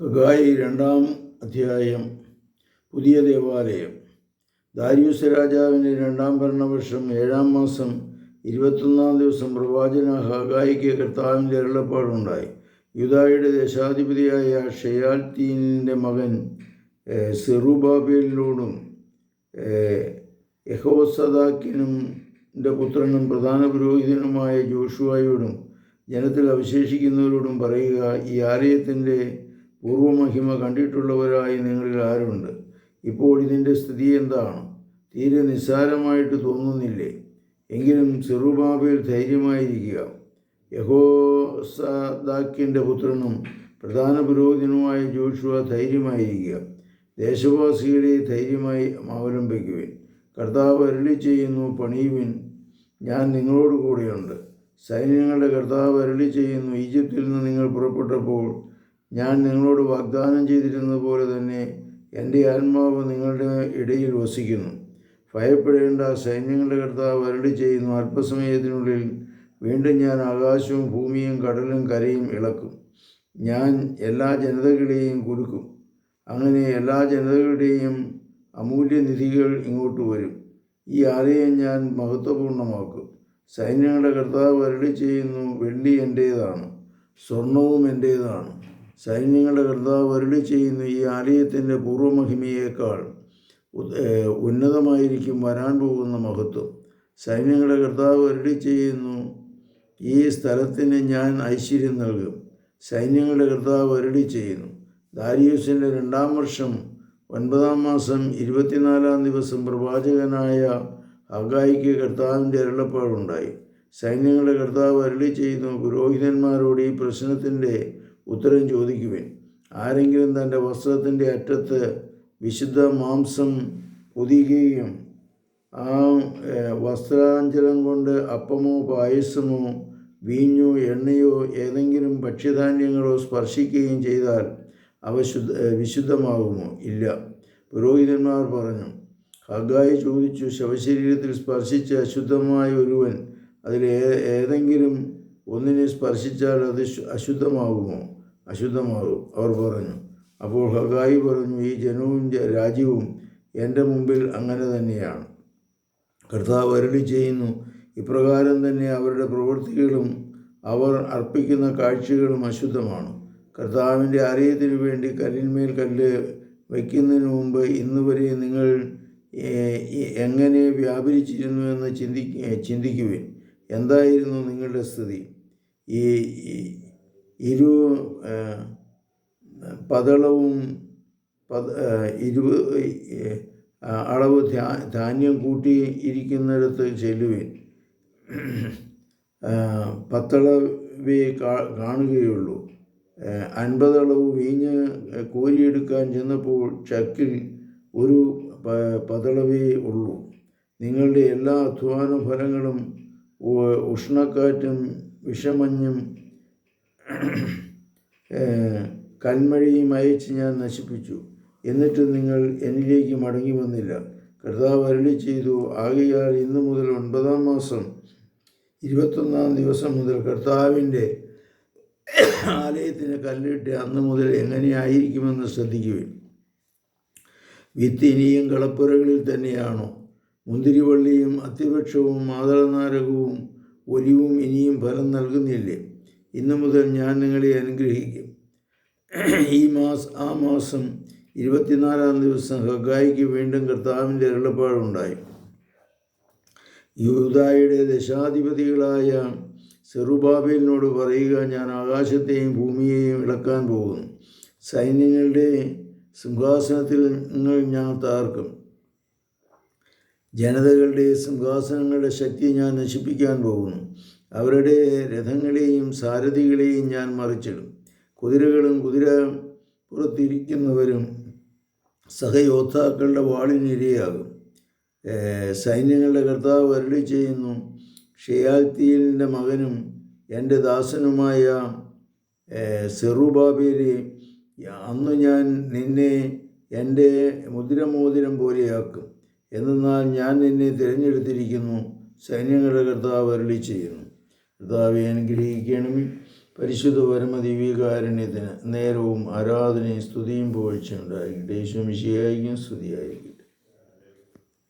ഹഗായി രണ്ടാം അധ്യായം പുതിയ ദേവാലയം. ദാരിയൂസ് രാജാവിന്റെ രണ്ടാം ഭരണവർഷം ഏഴാം മാസം ഇരുപത്തൊന്നാം ദിവസം പ്രവാചന ഹഗായിക്ക് കർത്താവിന്റെ അരുളപ്പാടുണ്ടായി. യുദായുടെ ദേശാധിപതിയായ ഷെയാൽത്തീനിന്റെ മകൻ സെറുബാബേലിനോടും യഹോസദാക്കിനും പുത്രനും പ്രധാന പുരോഹിതനുമായ ജോഷുവായോടും ജനത്തിൽ അവശേഷിക്കുന്നവരോടും പറയുക ഈ ആലയത്തിന്റെ പൂർവമഹിമ കണ്ടിട്ടുള്ളവരായി നിങ്ങളിൽ ആരുണ്ട്? ഇപ്പോൾ ഇതിന്റെ സ്ഥിതി എന്താണ്? തീരെ നിസ്സാരമായിട്ട് തോന്നുന്നില്ലേ? എങ്കിലും ചെറുബാബേൽ ധൈര്യമായിരിക്കുക. യഹോസാദാക്കിന്റെ പുത്രനും പ്രധാന പുരോഹിതനുമായ ജോഷുവ ധൈര്യമായിരിക്കുക. ദേശവാസികളെ ധൈര്യമായി അവലംബിക്കുവിൻ. കർത്താവ് അരുളി ചെയ്യുന്നു പണിയുവിൻ. ഞാൻ നിങ്ങളോട് കൂടെയുണ്ട്. സൈന്യങ്ങളുടെ കർത്താവ് അരുളി ചെയ്യുന്നു ഈജിപ്തിൽ നിന്ന് നിങ്ങൾ പുറപ്പെട്ടപ്പോൾ ഞാൻ നിങ്ങളോട് വാഗ്ദാനം ചെയ്തിരുന്നത് പോലെ തന്നെ എന്റെ ആത്മാവ് നിങ്ങളുടെ ഇടയിൽ വസിക്കുന്നു. ഭയപ്പെടേണ്ട സൈന്യങ്ങളുടെ കർത്താവ് വരടി ചെയ്യുന്നു. അല്പസമയത്തിനുള്ളിൽ വീണ്ടും ഞാൻ ആകാശവും ഭൂമിയും കടലും കരയും ഇളക്കും. ഞാൻ എല്ലാ ജനതകളെയും കുലുക്കും അങ്ങനെ എല്ലാ ജനതകളുടെയും അമൂല്യനിധികൾ ഇങ്ങോട്ട് വരും. ഈ ആലയം ഞാൻ മഹത്വപൂർണമാക്കും സൈന്യങ്ങളുടെ കർത്താവ് വരടി ചെയ്യുന്നു വെള്ളി എന്റേതാണ് സ്വർണവും എന്റേതാണ്. സൈന്യങ്ങളുടെ കർത്താവ് അരുളി ചെയ്യുന്നു ഈ ആലയത്തിന്റെ പൂർവമഹിമയേക്കാൾ ഉന്നതമായിരിക്കും വരാൻ പോകുന്ന മഹത്വം. സൈന്യങ്ങളുടെ കർത്താവ് അരുളി ചെയ്യുന്നു ഈ സ്ഥലത്തിന് ഞാൻ ഐശ്വര്യം നൽകും. സൈന്യങ്ങളുടെ കർത്താവ് അരുളി ചെയ്യുന്നു. ദാരിയൂസിന്റെ രണ്ടാം വർഷം ഒൻപതാം മാസം ഇരുപത്തിനാലാം ദിവസം പ്രവാചകനായ ഹഗായിക്ക് കർത്താവിന്റെ അരുളപ്പാടുണ്ടായി. സൈന്യങ്ങളുടെ കർത്താവ് അരുളി ചെയ്യുന്നു പുരോഹിതന്മാരോട് ഈ പ്രശ്നത്തിന്റെ ഉത്തരം ചോദിക്കുവിൻ. ആരെങ്കിലും തന്റെ വസ്ത്രത്തിന്റെ അറ്റത്ത് വിശുദ്ധ മാംസം പൊതിയുകയും ആ വസ്ത്രാഞ്ചലം കൊണ്ട് അപ്പമോ പായസമോ വീഞ്ഞോ എണ്ണയോ ഏതെങ്കിലും ഭക്ഷ്യധാന്യങ്ങളോ സ്പർശിക്കുകയും ചെയ്താൽ അവ ശുദ്ധ വിശുദ്ധമാകുമോ? ഇല്ല. പുരോഹിതന്മാർ പറഞ്ഞു ഹഗായി ചോദിച്ചു ശവശരീരത്തിൽ സ്പർശിച്ച അശുദ്ധമായ ഒരുവൻ അതിൽ ഏതെങ്കിലും ഒന്നിനെ സ്പർശിച്ചാൽ അത് അശുദ്ധമാകുമോ? അശുദ്ധമാകും. അവർ പറഞ്ഞു അപ്പോൾ ഹഗായി പറഞ്ഞു ഈ ജനവും രാജ്യവും എന്റെ മുമ്പിൽ അങ്ങനെ തന്നെയാണ്. കർത്താവ് അരുളി ചെയ്യുന്നു ഇപ്രകാരം തന്നെ അവരുടെ പ്രവൃത്തികളും അവർ അർപ്പിക്കുന്ന കാഴ്ചകളും അശുദ്ധമാണ്. കർത്താവിന്റെ അറിയത്തിന് വേണ്ടി കല്ലിന്മേൽ കല്ല് വയ്ക്കുന്നതിന് മുമ്പ് ഇന്ന് വരെ നിങ്ങൾ എങ്ങനെ വ്യാപരിച്ചിരുന്നു എന്ന് ചിന്തിക്ക ചിന്തിക്കുവിൻ. എന്തായിരുന്നു നിങ്ങളുടെ സ്ഥിതി? ഈ- ഇരു പതളവും പത ഇരു അളവ് ധാന്യം കൂട്ടി ഇരിക്കുന്നിടത്ത് ചെല്ലുവിൻ. പത്തളവേ കാണുകയുള്ളൂ. അൻപതളവ് വീഞ്ഞ് കോരിയെടുക്കാൻ ചെന്നപ്പോൾ ചക്കിൽ ഒരു പതളവേ ഉള്ളൂ. നിങ്ങളുടെ എല്ലാ അധ്വാന ഫലങ്ങളും ഉഷ്ണക്കാറ്റും വിഷമഞ്ഞും ഏഹ്, കൽമഴയും അയച്ച് ഞാൻ നശിപ്പിച്ചു. എന്നിട്ട് നിങ്ങൾ എന്നിലേക്ക് മടങ്ങി വന്നില്ല. കർത്താവ് അരുളി ചെയ്തു ആകയാൽ ഇന്നു മുതൽ ഒൻപതാം മാസം ഇരുപത്തൊന്നാം ദിവസം മുതൽ കർത്താവിന്റെ ആലയത്തിന് കല്ലിട്ട് അന്ന് മുതൽ എങ്ങനെയായിരിക്കുമെന്ന് ശ്രദ്ധിക്കുവിൻ. വിത്ത് ഇനിയും കളപ്പുരകളിൽ തന്നെയാണോ? മുന്തിരിവള്ളിയും അത്തിവൃക്ഷവും മാതളനാരകവും ഒലിവും ഇനിയും ഫലം നൽകുന്നില്ലേ? ഇന്നു മുതൽ ഞാൻ നിങ്ങളെ അനുഗ്രഹിക്കും. ഈ മാസം ആ മാസം ഇരുപത്തിനാലാം ദിവസം ഹഗായിക്ക് വീണ്ടും കർത്താവിന്റെ അരുളപ്പാടുണ്ടായി. യൂതായുടെ ദശാധിപതികളായ സെറുബാബേലിനോട് പറയുക ഞാൻ ആകാശത്തെയും ഭൂമിയെയും ഇളക്കാൻ പോകുന്നു. സൈന്യങ്ങളുടെ സിംഹാസനത്തിൽ നിങ്ങൾ ഞാൻ താർക്കും ജനതകളുടെ സിംഹാസനങ്ങളുടെ ശക്തി ഞാൻ നശിപ്പിക്കാൻ പോകുന്നു. അവരുടെ രഥങ്ങളെയും സാരഥികളെയും ഞാൻ മറിച്ചിടും. കുതിരകളും കുതിര പുറത്തിരിക്കുന്നവരും സഹയോദ്ധാക്കളുടെ വാളിനിരയാകും. സൈന്യങ്ങളുടെ കർത്താവ് അരുളി ചെയ്യുന്നു ഷെയാൽത്തീലിന്റെ മകനും എന്റെ ദാസനുമായ സെറുബാബേലെ അന്ന് ഞാൻ നിന്നെ എന്റെ മുദ്രമോതിരം പോലെയാക്കും. എന്നാൽ ഞാൻ നിന്നെ തിരഞ്ഞെടുത്തിരിക്കുന്നു സൈന്യങ്ങളുടെ കർത്താവ് അരുളി ചെയ്യുന്നു. കർത്താവെ അനുഗ്രഹിക്കണമേ. പരിശുദ്ധ പരമദിവ്യകാരുണ്യത്തിന് നേരവും ആരാധനയും സ്തുതിയും പുകഴ്ചയും ഉണ്ടായിരിക്കട്ടെ യേശു മിശിയായിരിക്കും സ്തുതിയായിരിക്കട്ടെ